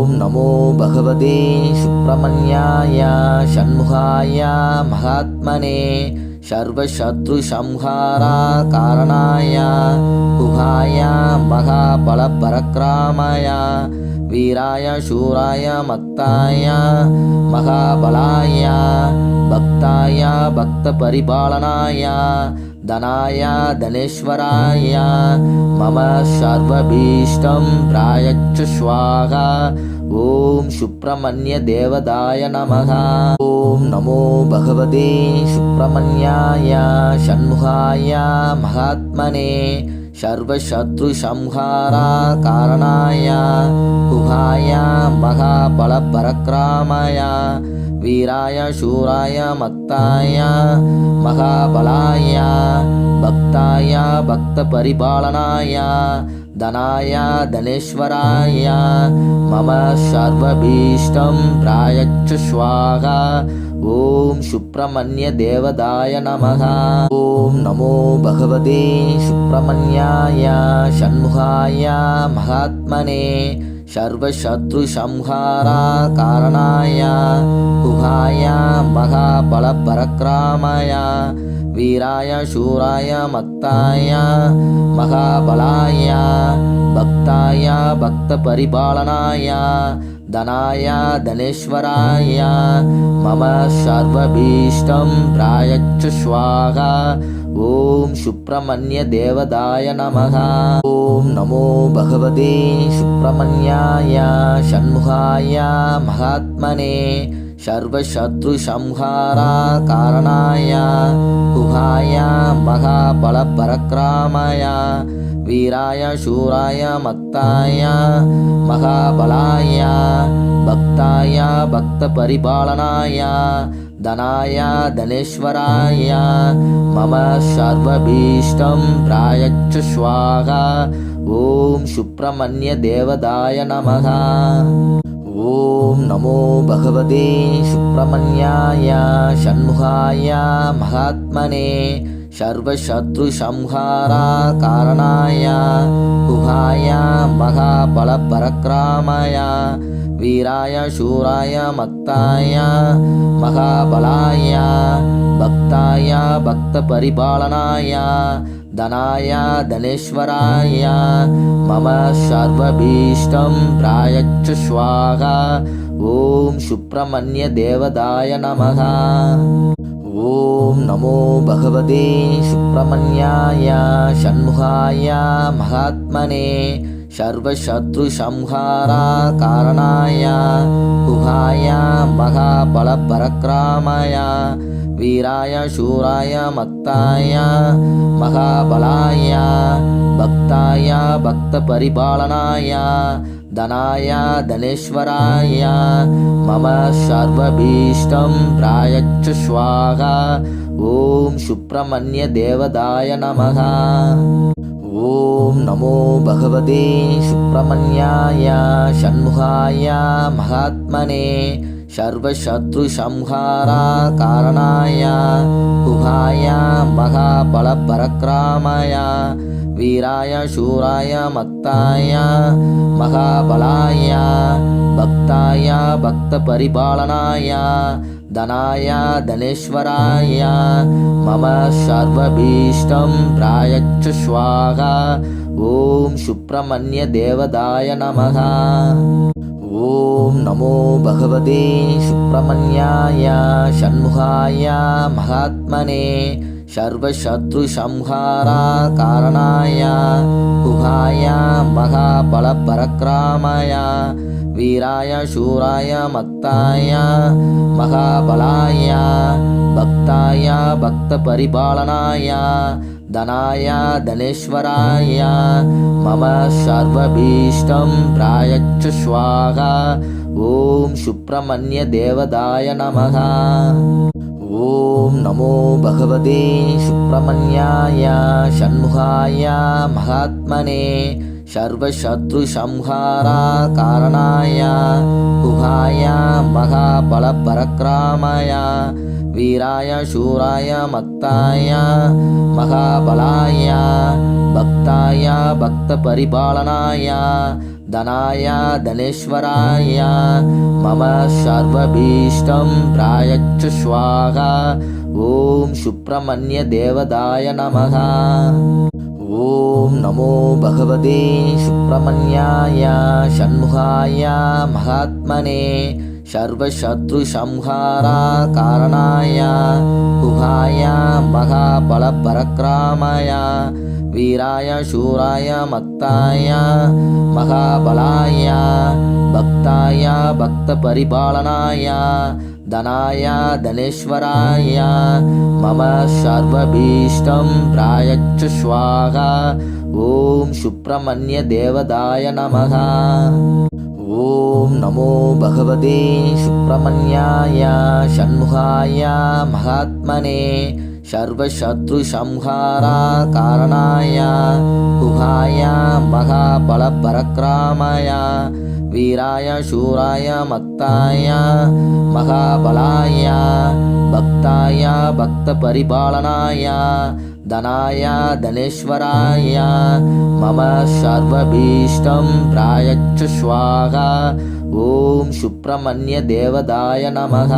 ஓம் நமோ பகவதே சுப்பிரமணியாய ஷண்முகாய மகாத்மனே சர்வசத்ருசம்ஹாரா காரணாய குகாய மகாபலபரக்ராமாய வீராய சூராய மக்தாய மகாபலாய பக்தாய பக்தபரிபாலனாய धनाय धनेश्वराय मम सर्वभीष्टं प्रायच्च स्वाहा ஓம் சுப்பிரமணிய தேவதாய நமக ஓம் நமோ பகவதே சுப்பிரமணியாய ஷண்முகாய மகாத்மனே சர்வசத்ருசம்ஹாரா காரணாய குகாய மகாபல பரக்கிராமாய வீராய சூராய மத்தாய மகாபலாய பக்தாய பக்த பரிபாலனாய धनाय धनेश्वराय मम सर्वभीष्टं प्रायच्छ स्वाहा ॐ सुब्रह्मण्यदेवताय नमः ॐ नमो भगवते सुब्रह्मण्याय षण्मुखाय महात्मने सर्वशत्रुसंहारकारणाय गुहाय महाबलपरक्रामाय वीराय शूराय मक्ताय महाबलाय भक्ताय भक्तपरिपालनाय धनाय धनेश्वराय मम सर्वभीष्टं प्रायच्च स्वाहा ॐ सुब्रह्मण्यदेवदाय नमः ॐ नमो भगवते सुब्रह्मण्याय षण्मुखाय महात्मने सर्वशत्रुसंहारा कारणाय गुहाय महाबलपरक्रामाय வீராய சூராய மக்தாய மகாபலாய பக்தாய பக்த பரிபாலனாய தனாய தனேஸ்வராய மம சர்வபீஷ்டம் பிராயச்ச ஸ்வாகா ஓம் சுப்பிரமணிய தேவதாய நமக ஓம் நமோ பகவதே சுப்பிரமணியாய ஷண்முகாய மகாத்மனே சர்வசத்ருசம்ஹாரா காரணாய குகாய மகாபல பரக்கிராமாய வீராய சூராய மக்தாய மகாபலாய பக்தாய பக்த பரிபாலனாய धनाय धनेश्वराय मम सर्वभीष्टं प्रायच्छ स्वाहा ॐ सुब्रह्मण्यदेवताय नमः ॐ नमो भगवते सुब्रह्मण्याय षण्मुखाय महात्मने सर्वशत्रुसंहाराकारणाय गुहाय महाबलपरक्रामाय वीराय शूराय मत्ताय மகாபலாய பக்தாய பக்த பரிபாலனாய தனாய தனேஸ்வராய மம சர்வபீஷ்டம் பிராயச்ச ஸ்வாகா ஓம் சுப்பிரமணிய தேவதாய நமக ஓம் நமோ பகவதே சுப்பிரமணியாய ஷண்முகாய மகாத்மனே सर्वशत्रुसंहारा कारणाय गुहाय महाबलपरक्रामाय வீராய சூராய மக்தாய மகாபலாய பக்தாய பக்த பரிபாலனாய தனாய தனேஸ்வராய மம சர்வபீஷ்டம் பிராயச்ச ஸ்வாகா ஓம் சுப்பிரமணிய தேவதாய நமக ஓம் நமோ பகவதே சுப்பிரமணியாய ஷண்முகாய மகாத்மனே सर्वशत्रुसंहारा कारणाय गुहाय महाबलपरक्रामाय வீராய சூராய மக்தாய மகாபலாய பக்தாய பக்த धनाय धनेश्वराय मम सर्वभीष्टं प्रायच्छ स्वाहा ॐ सुब्रह्मण्यदेवताय नमः ॐ नमो भगवते सुब्रह्मण्याय षण्मुखाय महात्मने सर्वशत्रुसंहारकारणाय गुहाय महाबलपरक्रामाय वीराय शूराय मत्ताय महाबलाय भक्ताय भक्तपरिपालनाय धनाय धनेश्वराय मम सर्वभीष्टं प्रायच्च स्वाहा ॐ सुब्रह्मण्यदेवदाय नमः ॐ नमो भगवते सुब्रह्मण्याय षण्मुखाय महात्मने सर्वशत्रुसंहाराकारणाय गुहाय महाबलपरक्रामाय वीराय शूराय मत्ताय महाबलाय भक्ताय भक्तपरिपालनाय धनाय धनेश्वराय मम सर्वभीष्टं प्रायच्च स्वाहा ॐ सुब्रह्मण्यदेवदाय नमः ॐ नमो भगवते सुब्रह्मण्याय षण्मुखाय महात्मने सर्वशत्रुसंहाराकारणाय गुहाय महाबलपरक्रामाय वीराय शूराय मत्ताय महाबलाय भक्ताय भक्तपरिपालनाय धनाय धनेश्वराय मम सर्वभीष्टं प्रायच्च स्वाहा। ॐ सुब्रह्मण्यदेवदाय नमः